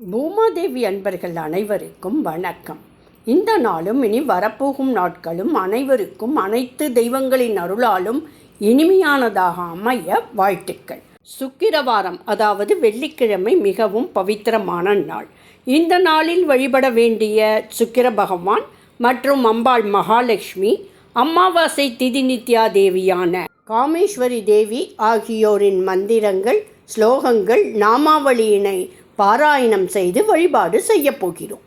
பூமாதேவி அன்பர்கள் அனைவருக்கும் வணக்கம். இந்த நாளும் இனி வரப்போகும் நாட்களும் அனைவருக்கும் அனைத்து தெய்வங்களின் அருளாலும் இனிமையானதாக அமைய வாழ்த்துக்கள். சுக்கிரவாரம் அதாவது வெள்ளிக்கிழமை மிகவும் பவித்திரமான நாள். இந்த நாளில் வழிபட வேண்டிய சுக்கிர பகவான் மற்றும் அம்பாள் மகாலட்சுமி அமாவாசை திதி நித்யா தேவியான காமேஸ்வரி தேவி ஆகியோரின் மந்திரங்கள் ஸ்லோகங்கள் நாமாவளியினை பாராயணம் செய்து வழிபாடு செய்யப் போகிறோம்.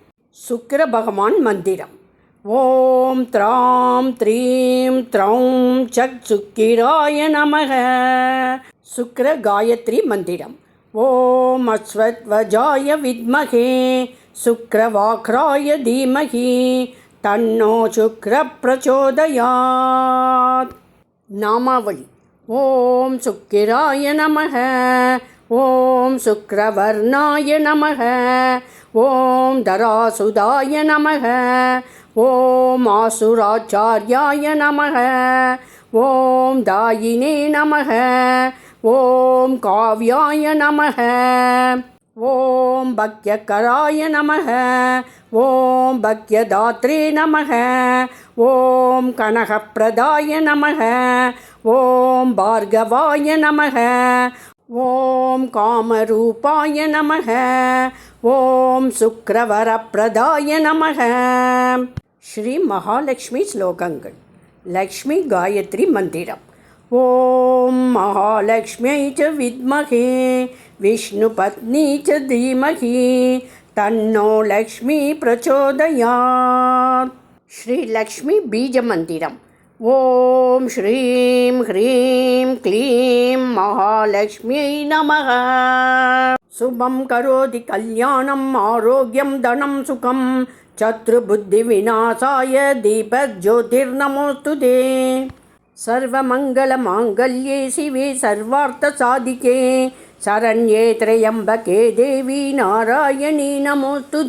சுக்கிர பகவான் மந்திரம். ஓம் த்ராம் த்ரீம் த்ரௌம் சக் சுக்கிராய நமக. சுக்கிர காயத்ரி மந்திரம். ஓம் அஸ்வத்வஜாய வித்மகே. சுக்கிரவாக்ராய தீமகி. தன்னோ சுக்ர பிரச்சோதயாத். நாமாவளி. ஓம் சுக்கிராய நமக. ஓம் சுக்ரவர்ணாய நமக. ஓம் தராசுதாய நமக. ஓம் ஆசுராச்சாரியாய நமக. ஓம் தாயினே நமக. ஓம் காவ்யாய நமக. ஓம் பக்யகராய நமக. ஓம் பக்யதாத்ரே நமக. ஓம் கனகப்பிரதாய நமக. ஓம் பார்கவாய நமக. ஓம் காமரூபாய நமக. ஓம் சுக்ரவரப்பிரதாய நமக. ஸ்ரீ மகாலட்சுமி ஸ்லோகங்கள். லக்ஷ்மி காயத்ரி மந்திரம். ஓம் மகாலட்சுமியை ச வித்மகே. விஷ்ணு பத்னி ச தீமகி. தன்னோ லக்ஷ்மி பிரச்சோதயாத். ஸ்ரீ லக்ஷ்மி பீஜ மந்திரம். ஓம் ஸ்ரீம் ஹ்ரீம் க்ளீம் மகாலட்சுமியை நமக சுபம் கரோதி கல்யாணம் ஆரோக்கியம் தனம் சுகம் சத்ருபுத்திவிநாசாய தீபஜோதிர்நமோஸ்து தே सर्वमङ्गलमाङ्गल्ये शिवे सर्वार्थसाधिके शरण्ये त्र्यम्बके देवी नारायणी नमोऽस्तु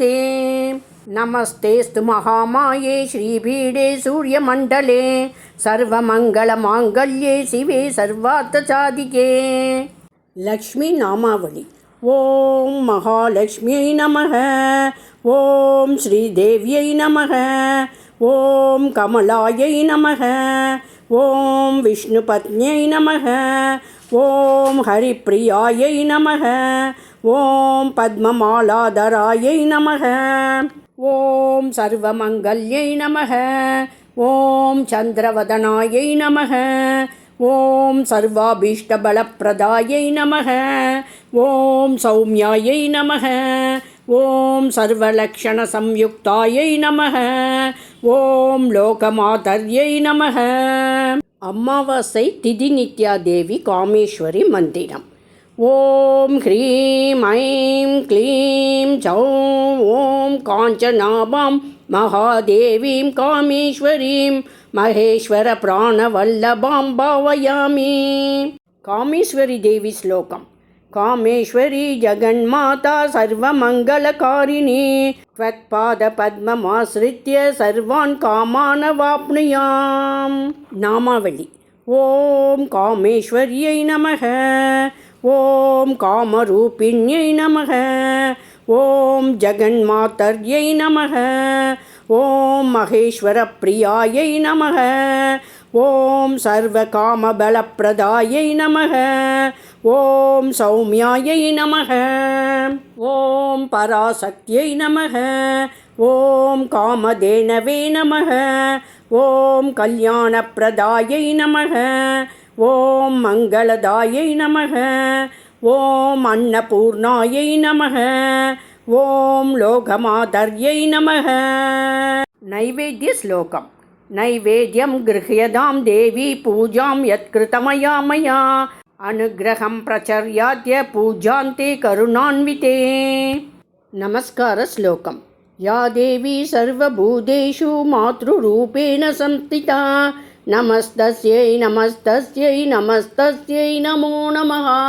நமஸ்தேஸ்து மகாமாயே ஸ்ரீபீடே சூரியமண்டலே சர்வமங்களமாங்கல்யே சிவே சர்வார்த்த சாதிகே லக்ஷ்மி நாமாவளி. ஓம் மகாலட்சுமியை நமக ஓம் ஸ்ரீதேவியை நமக ஓம் கமலாயை நமக ஓம் விஷ்ணு பத்னியை நமக ஓம் ஹரிப்பிரியாயை நமக ஓம் பத்மமாலாதராயை நமக. ஓம் சர்வமங்கல்யை நமக. ஓம் சந்திரவதனாயை நமக. ஓம் சர்வாபீஷ்டபலப்பிரதாயை நமக. ஓம் சௌமியாயை நமக. ஓம் சர்வலக்ஷணசம்யுக்தாயை நமக. ஓம் லோகமாதர்யை நமக. அமாவாசை திதி நித்யா தேவி காமேஸ்வரி மந்திரம். ஓம் ஹ்ரீம் ஐம் க்ளீம் சௌம் ஓம் காஞ்சநாபாம் மகாதேவீம் காமேஸ்வரீம் மகேஸ்வர பிராணவல்லபாம் பாவயாமி காமேஸ்வரி தேவி ஸ்லோகம் कामेश्वरी जगन्माता सर्वमङ्गलकारिणी त्वत्पादपद्ममाश्रित्य सर्वान् कामान् वाप्नुयाम् नामावळि ॐ कामेश्वर्यै नमः ॐ कामरूपिण्यै नमः। ॐ जगन्मातर्यै नमः। ॐ महेश्वरप्रियायै नमः। ॐ सर्वकामबलप्रदायै नमः। ॐ सौम्यायै नमः। ॐ पराशक्त्यै नमः। ॐ कामधेनवे नमः। ॐ कल्याणप्रदायै नमः। ॐ मङ्गलदायै नमः। ॐ अन्नपूर्णायै नमः ॐ लोकमातर्यै नमः नैवेद्यश्लोकम् नैवेद्यं गृह्यतां देवी पूजां यत्कृतमया मया अनुग्रहं प्रचर्याद्य पूजान्ते करुणान्विते नमस्कारश्लोकं या देवी सर्वभूतेषु मातृरूपेण संस्थिता நமஸ்தஸ்யை நமஸ்தஸ்யை நமஸ்தஸ்யை நமோ நமஹா.